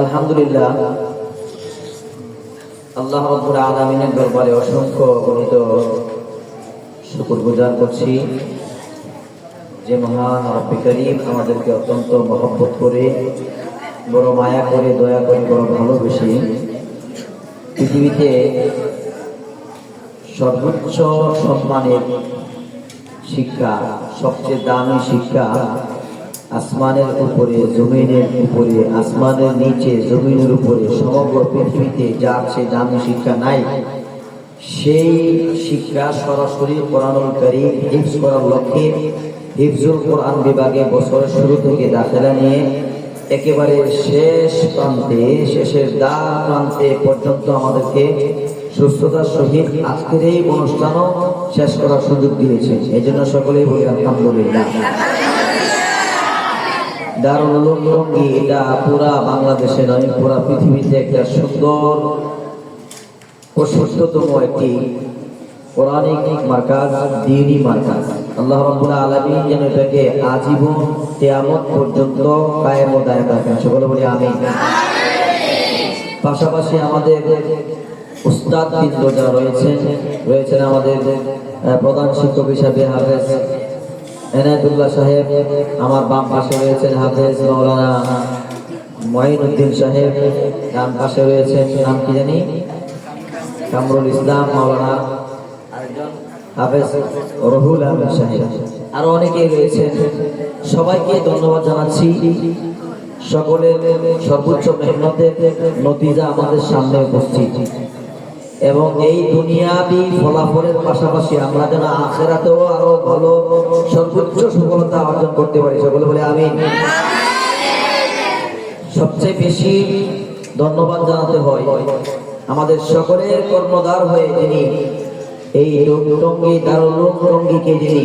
আলহামদুলিল্লাহ। আল্লাহ রব্বুল আলমিনের দরবারে অসংখ্য গণিত শুকুর গুজার করছি। যে মহান রব্বি করিম আমাদেরকে অত্যন্ত মহব্বত করে, বড় মায়া করে, দয়া করে, বড় ভালোবেসে পৃথিবীতে সর্বোচ্চ সম্মানের শিক্ষা, সবচেয়ে দামি শিক্ষা আসমানের উপরে, জমিনের উপরে, আসমানের নিচে, জমিনের উপরে, সমগ্র পৃথিবীতে যার সে দামি শিক্ষা নাই, সেই শিক্ষা সরাসরি কোরআনুল করিম হিফজ করার লক্ষ্যে, হিফজুল কোরআন বিভাগে বছরের শুরু থেকে দাখেলা নিয়ে একেবারে শেষ প্রান্তে, শেষের দা প্রান্তে পর্যন্ত আমাদেরকে সুস্থতার সহিত আজকের এই অনুষ্ঠানও শেষ করার সুযোগ দিয়েছে এই জন্য সকলেই বলি, আলহামদুলিল্লাহ। দারুল উলুম এটা বাংলাদেশে নয় পৃথিবীতে একটা সুন্দর ও সুস্থতম একটি মার্কাজ মার্কাজ। আল্লাহ রাব্বুল যেন এটাকে আজীবন কিয়ামত পর্যন্ত কায়েম ও রাখেন। সকলে বলি পাশাপাশি আমাদের উস্তাদ বৃন্দ যারা রয়েছেন রয়েছেন আমাদের প্রধান শিক্ষক হিসাবে হাফেজ এনায়তুল্লাহ সাহেব, আমার বাম পাশে রয়েছেন হাফেজ মৌলানা মঈনুদ্দিন সাহেব, ডান পাশে রয়েছেন নাম কি জানি? কামরুল ইসলাম আরেকজন হাফেজ রহুল আহমেদ সাহেব। আরও অনেকেই রয়েছেন। সবাইকে ধন্যবাদ জানাচ্ছি। সকলের সর্বোচ্চ মেহনতের নতিজা আমাদের সামনে উপস্থিত। এবং এই দুনিয়াবি ফলাফলের পাশাপাশি আমরা যেন আখেরাতেও আরও ভালো সর্বোচ্চ সফলতা অর্জন করতে পারি। সকলে বলে আমি সবচেয়ে বেশি ধন্যবাদ জানাতে হয় আমাদের সকলের কর্মদার হয়ে যিনি এই টঙ্গি দারুল টঙ্গিকে যিনি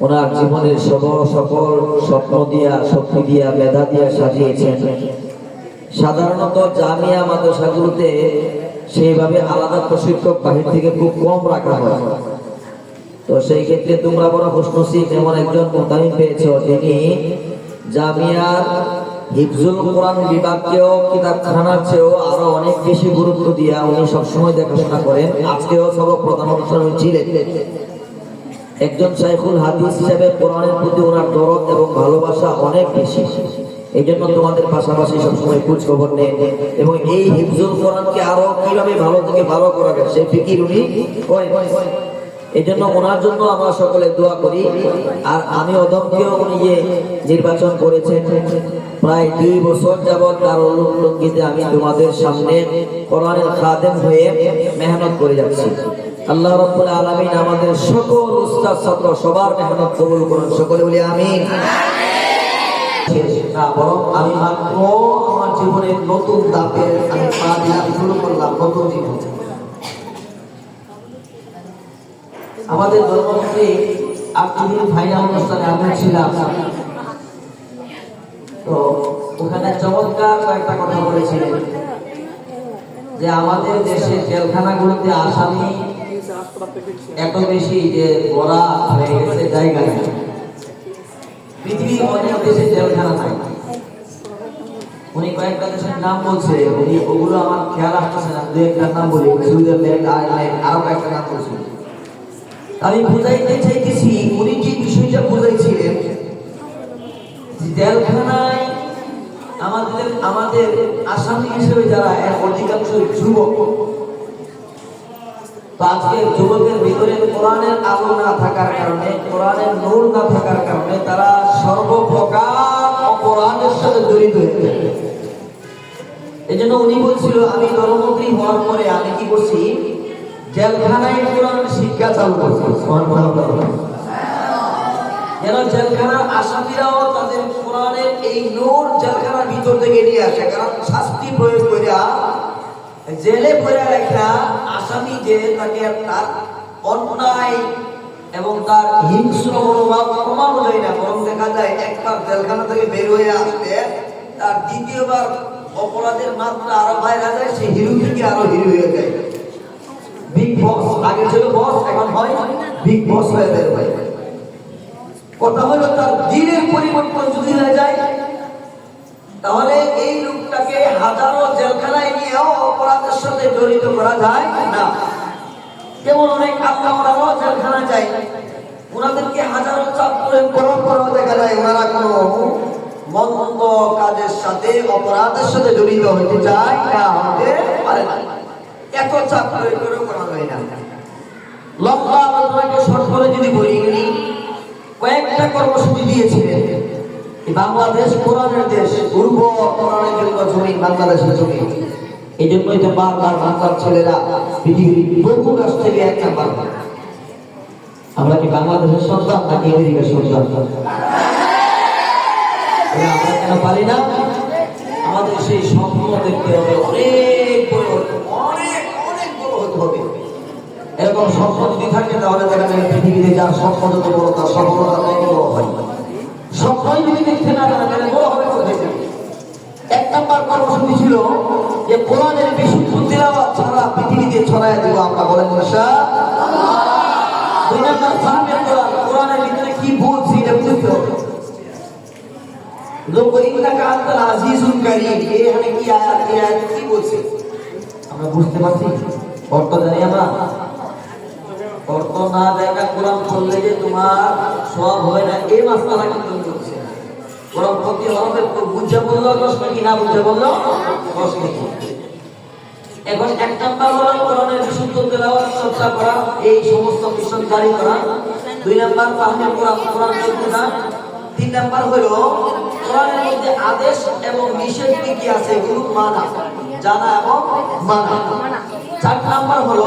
ওনার জীবনের সব সকল স্বপ্ন দিয়া, শক্তি দিয়া, মেধা দিয়া সাজিয়েছেন। সাধারণত জামিয়া মাদ্রাসাগুলোতে সেইভাবে আলাদা প্রশিক্ষক বাহির থেকে খুব কম রাখা হয়। তো সেই ক্ষেত্রে তোমরা বড় খুশনসিব এমন একজন মোতামিম পেয়েছ যিনি জামিয়ার হিফজুল কোরআন বিভাগকেও কিতাবখানার চেয়েও আরও অনেক বেশি গুরুত্ব দিয়া উনি সবসময় দেখাশোনা করেন। আজকেও সব প্রধান অনুষ্ঠান ছিলেন। একজন শাইখুল হাদিস হিসেবে কোরআনের প্রতি ওনার দরদ এবং ভালোবাসা অনেক বেশি। এই জন্য তোমাদের পাশাপাশি সবসময় খোঁজ খবর নেন এবং এই হিফজুল কোরআনকে আরও কীভাবে ভালো থেকে ভালো করা যায়, সেই ফিকির উনি এই জন্য ওনার জন্য আমরা সকলে দোয়া করি। আর আমি অদমকেও উনি নির্বাচন করেছেন, প্রায় দুই বছর যাবৎ তার অনুলঙ্গিতে আমি তোমাদের সামনে কোরআনের খাদেম হয়ে মেহনত করে যাচ্ছি। আল্লাহ রাব্বুল আলামিন আমাদের সকল উস্তাদ ছাত্র সবার মেহনত কবুল করুন। সকলে বলি আমিন। না, বরং আমি মাত্র আমার জীবনের নতুন দাপের আমি পা দিলাম শুরু করলাম, নতুন জীবন আমাদের ধর্মমন্ত্রী আব্দুল ফাইনাল অনুষ্ঠানে আমি ছিলাম। তো ওখানে চমৎকার কয়েকটা কথা বলেছিলেন যে আমাদের দেশের জেলখানাগুলোতে আসামি এত বেশি যে বড়া হয়ে গেছে জায়গা নেই পৃথিবীর অনেক দেশে জেলখানা নাই উনি কয়েকটা দেশের নাম বলছে, উনি ওগুলো আমার খেয়াল আসতেছে না। দু একটা নাম বলি সুইজারল্যান্ড আয়ারল্যান্ড, আরও কয়েকটা নাম বলছে। আমি বুঝাইতে চাইতেছি, উনি যে বিষয়টা বুঝাইছিলেন জেলখানায় আমাদের আমাদের আসামি হিসেবে যারা অধিকাংশ যুবক তো যুবকের ভিতরে কোরআনের আলো না থাকার কারণে, কোরআনের নূর না থাকার কারণে তারা সর্বপ্রকার অপরাধের সাথে জড়িত হয়ে এই জন্য উনি বলছিল, আমি ধর্মমন্ত্রী হওয়ার পরে আমি কি করছি? জেলখানায় কোরআনের শিক্ষা চালু করছি। যেন জেলখানার আসামিরাও তাদের কোরআনের এই নূর জেলখানার ভিতর থেকে নিয়ে আসে, কারণ শাস্তি প্রয়োগ করিয়া জেলে পড়ে রেখা আসামি যে তাকে তার অন্যায় এবং তার হিংস্র মনোভাব কমানো যায় না, বরং দেখা যায় একবার জেলখানা থেকে বের হয়ে আসলে তার দ্বিতীয়বার অপরাধের মাত্রা আরও বাইরে যায় সে হিরো থেকে আরও হিরো হয়ে যায়। বিগ বস আগে ছিল বস এখন হয় বিগ বস হয়ে যায় কথা হলো তার দিনের পরিবর্তন যদি হয়ে যায় তাহলে এই লোকটাকে হাজারো জেলখানায় নিয়েও অপরাধের সাথে জড়িত করা যায় না। যেমন অনেক আল্লাহ ওরাও জেলখানা যায়। ওনাদেরকে হাজারো চাপ করে পরম দেখা যায়, ওনারা কোনো মন্দ কাজের সাথে, অপরাধের সাথে জড়িত হতে চায় না হতে পারে না। এত চাপ করে করেও করা হয় না। লম্বা আলোচনাকে শর্ট করে যদি বলি কয়েকটা কর্মসূচি দিয়েছিলেন। বাংলাদেশ কোরআনের দেশ উর্বর কোরআনের জন্য জমি, বাংলাদেশের জমি। এই জন্যই তো বারবার বাংলার ছেলেরা পৃথিবীর বহু রাষ্ট্র থেকে এক নাম্বার আমরা কি বাংলাদেশের সন্তান নাকি আমেরিকার সন্তান? আমরা কেন পারি না? আমাদের সেই স্বপ্ন দেখতে হবে, অনেক অনেক বড় হতে হবে। এরকম স্বপ্ন যদি থাকে, তাহলে দেখা যায় পৃথিবীতে যার যত বড়, তার সফলতা তত বড় হয়। স্বপ্নই যদি দেখতে না জানা বড় হবে কোথায় এক নম্বর কর্মসূচি ছিল যে কোরআনের বিশুদ্ধ তিলাওয়াত ছাড়া পৃথিবীতে ছড়ায় দেব আমরা। বলেন কোরআনের ভিতরে কি বলছি এটা বুঝতে হবে। লোক ইন্নাকা আনতাল কি আয়াত কি আমরা বুঝতে পারছি। অর্থ জানি আমরা। অর্থ না দেখা কোরআন পড়লে যে তোমার সব হয় না, এই মাসলা কিন্তু করছে কোরআন প্রতি হরফে বুঝে বলল দশ নাকি, না বুঝে বলল দশ নাকি? এখন এক নাম্বার হলো কোরআনের বিশুদ্ধ তেলাওয়াত চর্চা করা, এই সমস্ত মিশন জারি করা। দুই নাম্বার ফাহমে কোরআন কোরআন চর্চা তিন নাম্বার হলো, কোরআনের মধ্যে আদেশ এবং নিষেধ কি কি আছে এগুলো মানা, জানা এবং মানা। চার নাম্বার হলো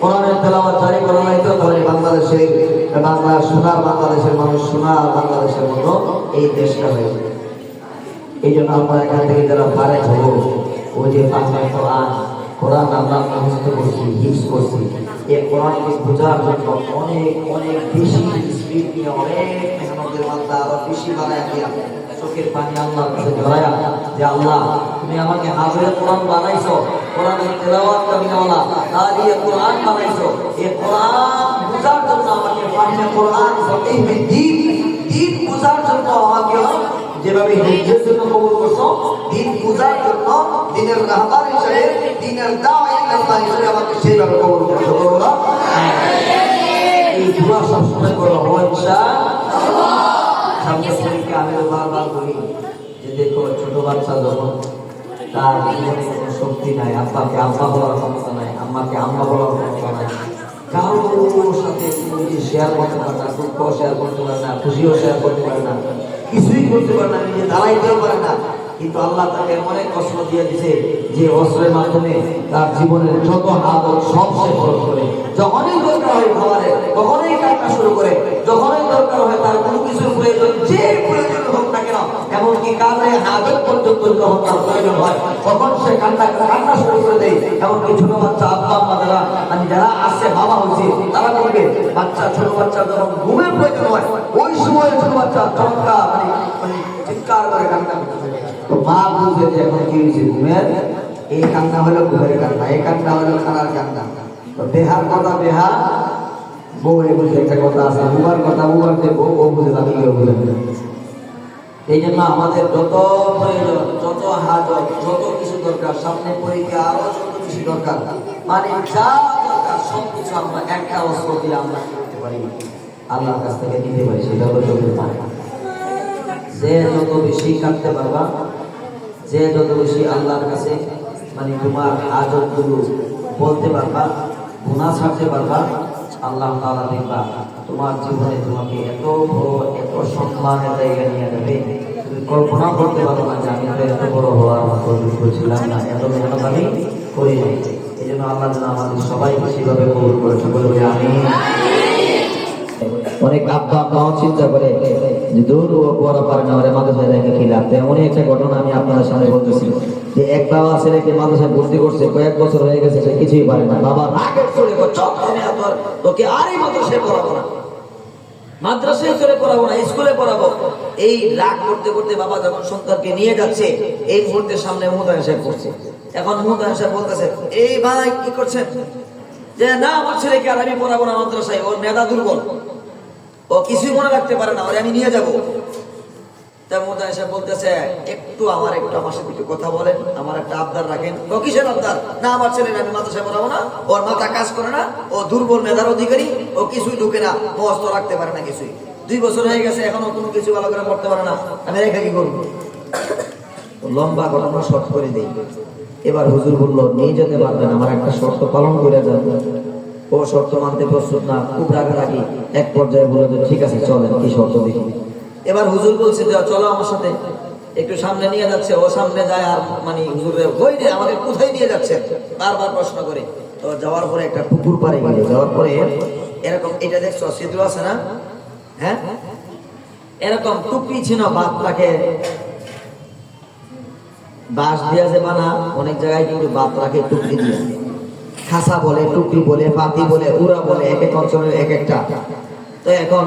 কোরআনের তেলাওয়াত জারি করা তো, তাহলে বাংলাদেশের বাংলা সোনার বাংলাদেশের মানুষ সোনার বাংলাদেশের মতো এই দেশটা হয়ে এই জন্য আমরা এখান থেকে যারা পারে হব ওই যে বাংলা কোরআন কোরআন আমরা মুখস্থ করছি হিপস করছি। এই কোরআনকে বোঝার জন্য অনেক অনেক বেশি স্পিড নিয়ে অনেক মেহনতের মাত্রা আরও বেশি বাড়ায় দিয়া চোখের পানি আল্লাহর কাছে জড়ায়া যে আল্লাহ তুমি আমাকে হাফেজ কোরআন বানাইছো কোরআনের তেলাওয়াত কামিনাওয়ালা তা দিয়ে কোরআন বানাইছো এই কোরআন বোঝার জন্য আমাকে ফাহিমে কোরআন ফকিহ দিন দিন বোঝার জন্য আমাকে যেভাবে হিজরতের জন্য কবুল করছ, দিন পূজার জন্য, দিনের রাহবার হিসেবে, দিনের দাওয়াই রাহবার হিসেবে আমাকে সেইভাবে কবুল করছ এই দোয়া সবসময় করো সামনে আমি যে ছোট বাচ্চা তার শক্তি নাই নাই, আম্মাকে নাই সাথে শেয়ার শেয়ার না খুশিও শেয়ার করতে পারে না। কিছুই করতে পারে না, নিজে দাঁড়াইতেও পারে না। কিন্তু আল্লাহ তাকে অনেক কষ্ট দিয়ে দিছে যে অস্ত্রের মাধ্যমে তার জীবনের যত হাত সব সে খরচ করে। যখনই দরকার হয় খাবারের তখনই কাজটা শুরু করে। যখনই দরকার হয় তার কোনো কিছুর প্রয়োজন যে প্রয়োজন হোক না কেন এমনকি কারণে হাজত হয় মানে হয় মানে মানে মা বুঝে যে এখন কি হয়েছে ঘুমের এই কান্না হলো ঘুমের কান্না এই কান্না হলো খানার কান্না তো বেহার কথা বেহা বউ এ বুঝে একটা কথা আছে বুবার কথা যে বউ বউ বুঝে আমি কেউ বুঝে না। এই জন্য আমাদের যত প্রয়োজন, যত হাজত যত কিছু দরকার, সামনে পরীক্ষা আরও যত কিছু দরকার মানে যা দরকার সব আমরা একটা অস্ত্র দিয়ে আমরা করতে পারি। আল্লাহর কাছ থেকে নিতে পারি, সেটা হলো চোখের পানি। যে যত বেশি কাটতে পারবা, যে যত বেশি আল্লাহর কাছে মানে তোমার হাজতগুলো বলতে পারবা গুণা ছাড়তে পারবা আল্লাহ দেখবা, তোমার জীবনে তোমাকে এত বড়, এত সম্মানের জায়গা নিয়ে তুমি কল্পনা করতে পারো না যে আমি তো এত বড় হওয়ার মতো ছিলাম না, এত মেহনত আমি করি নাই। এই জন্য আল্লাহ যেন আমাদের সবাইকে সেভাবে কবুল করেছে। বলে আমি অনেক আব্বা আব্বাও চিন্তা করে যে দূর পড়া পারে না, ওরা মাদ্রাসায় রেখে লাভ? তেমনই একটা ঘটনা আমি আপনাদের সামনে বলতেছি। যে এক বাবা ছেলেকে মাদ্রাসায় ভর্তি করছে, কয়েক বছর হয়ে গেছে, সে কিছুই পারে না। বাবা চলে আর এই মাদ্রাসায় পড়াবো না। মাদ্রাসায় চলে পড়াবো না, স্কুলে পড়াবো। এই রাগ করতে করতে বাবা যখন সন্তানকে নিয়ে যাচ্ছে, এই সামনে করছে এখন মুহূর্তে এসে বলতেছে, এই ভাই, কি করছেন? যে, না, আমার ছেলেকে আর আমি পড়াবো না মাদ্রাসায়, ওর মেধা দুর্বল। ও কিছুই মনে রাখতে পারে না, ওরে আমি নিয়ে যাব। করে করে লম্বা ঘটনা শর্ট করে দেই। এবার হুজুর বলল, নিয়ে যেতে পারবেন, আমার একটা শর্ত পালন করে যান ও শর্ত মানতে প্রস্তুত না, খুব রাগারাগি, এক পর্যায়ে বলল যে, ঠিক আছে, চলেন, কি শর্ত দেখি। এবার হুজুর বলছে যে চলো আমার সাথে। একটু সামনে নিয়ে যাচ্ছে, ও সামনে যায় আর মানে হুজুরে ওই রে আমাকে কোথায় নিয়ে যাচ্ছে বারবার প্রশ্ন করে। তো যাওয়ার পরে একটা পুকুর পাড়ে গেলে, যাওয়ার পরে এরকম, এটা দেখছ সিদ্ধু আছে না? হ্যাঁ? এরকম টুপি ছিল বাপটাকে বাঁশ দিয়া যে বানা, অনেক জায়গায় কিন্তু বাপ রাখে টুকরি দিয়ে। খাসা বলে টুকরি বলে, পাতি বলে, উড়া বলে, এক এক অঞ্চলের এক একটা। তো এখন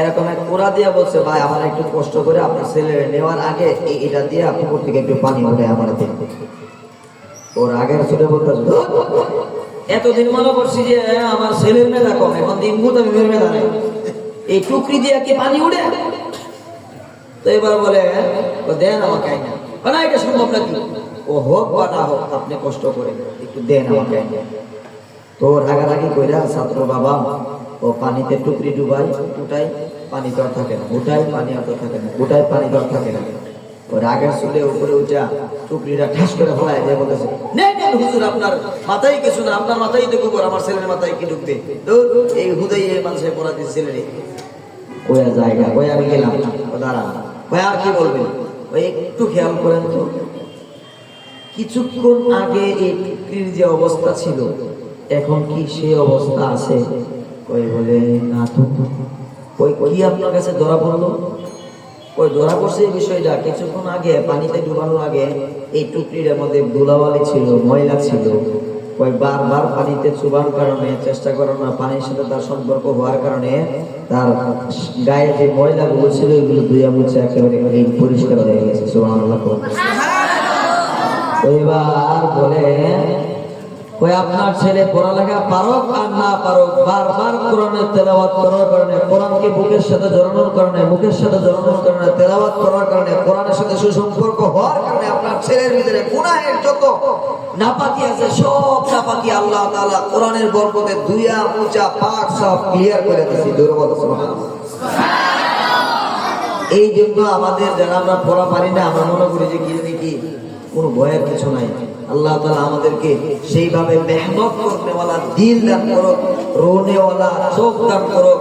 এরকম এক উড়া দিয়া বলছে, ভাই, আমার একটু কষ্ট করে আপনার ছেলে নেওয়ার আগে এটা দিয়ে পুকুর থেকে একটু পানি উঠে আমার দিন ওর আগের ছেলে বলতে এতদিন মনে করছি যে আমার ছেলের মেধা কম, এখন দিন মুত আমি মেধা নেই। এই টুকরি দিয়ে কি পানি উড়ে তো এবার বলে দেন আমাকে আইনা। না, এটা সম্ভব নাকি? ও, হোক বা না হোক, আপনি কষ্ট করে একটু দেন আমাকে আইনা। তো রাগারাগি কইরা ছাত্র বাবা ও পানিতে টুকরি ডুবাই উঠাই পানি আর থাকে না উঠাই পানি আর থাকে না উঠাই পানি আর থাকে না। ও রাগের চুলে উপরে উঠা টুকরিটা ঠাস করে নেই নেই হুজুর, আপনার মাথায় কিছু না, আপনার মাথায় তো গোবর আমার ছেলের মাথায় কি এই হুদাই এই মানুষের পড়া ওয়া জায়গা আমি গেলাম আর কি বলবেন? ওই একটু খেয়াল করেন তো, কিছুক্ষণ আগে এই টুকরির যে অবস্থা ছিল, এখন কি সেই অবস্থা আছে? ওই বলে, না তো। ওই কি আপনার কাছে ধরা পড়ল? ওই ধরা পড়ছে এই বিষয়টা। কিছুক্ষণ আগে, পানিতে ডুবানোর আগে এই টুকরির মধ্যে ধুলাবালি ছিল, ময়লা ছিল। ওই বারবার পানিতে চুবার কারণে, চেষ্টা করার না পানির সাথে তার সম্পর্ক হওয়ার কারণে, তার গায়ে যে ময়লাগুলো ছিল, এগুলো ধুয়ে মুছে একেবারে পরিষ্কার হয়ে গেছে। সুবহানাল্লাহ। এবার বলে ওই আপনার ছেলে পড়ালেখা পারক আর না পারক, বারবার কোরআনের তেলাওয়াত করার কারণে, কোরআনকে বুকের সাথে জড়ানোর কারণে, মুখের সাথে জড়ানোর কারণে, তেলাওয়াত করার কারণে, কোরআনের সাথে সুসম্পর্ক হওয়ার কারণে আপনার ছেলের ভিতরে গুনাহের যত নাপাকি আছে, সব নাপাকি আল্লাহ তাআলা কোরআনের বরকতে দুইয়া মুচা পাক সব ক্লিয়ার করে দিয়েছি। দুর্বল এই জন্য আমাদের যারা আমরা পড়া পারি না, আমরা মনে করি যে কি কি, কোনো ভয়ের কিছু নাই। আল্লাহ তালা আমাদেরকে সেইভাবে মেহনত করতেওয়ালা দিল দান করো রোনেওয়ালা চোখ দান করো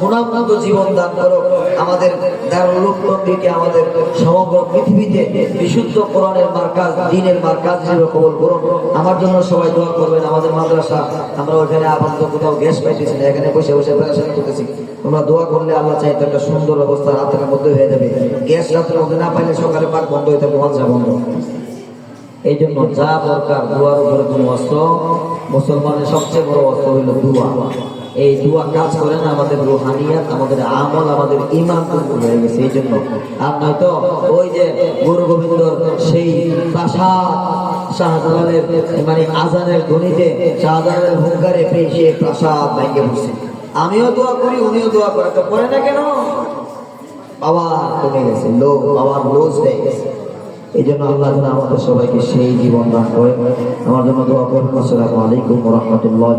গুণামুক্ত জীবন দান করো আমাদের দারুলকে আমাদের সমগ্র পৃথিবীতে বিশুদ্ধ কোরআনের মার্কাজ, দিনের মার্কাজ হিসেবে কবল করুন আমার জন্য সবাই দোয়া করবেন, আমাদের মাদ্রাসা, আমরা ওখানে আপাতত কোথাও গ্যাস পাইতেছি না, এখানে বসে বসে প্রেশান করতেছি। তোমরা দোয়া করলে আল্লাহ চাইতে একটা সুন্দর অবস্থা রাতের মধ্যে হয়ে যাবে। গ্যাস রাতের মধ্যে না পাইলে সকালে পাক বন্ধ হয়ে থাকবে বন্ধ এই জন্য যা দরকার দুয়ার উপরে কোনো অস্ত্র, মুসলমানের সবচেয়ে বড় অস্ত্র হইল দুয়া। এই দুয়া কাজ করে না আমাদের রোহানিয়াত, আমাদের আমল, আমাদের ইমান হয়ে গেছে এই জন্য আর নয়তো ওই যে গুরু গোবিন্দর সেই প্রাসাদ শাহজালালের মানে আজানের ধ্বনিতে, শাহজালালের হুঙ্কারে পেয়ে সে প্রাসাদ ভেঙে বসে আমিও দোয়া করি, উনিও দোয়া করে, তো করে না কেন? বাবা কমে গেছে, লোক বাবার লোজ হয়ে গেছে। এই জন্য আল্লাহ যেন আমাদের সবাইকে সেই জীবন দান করে আমার জন্য দোয়া করুন। আসসালামু আলাইকুম রহমতুল্লাহ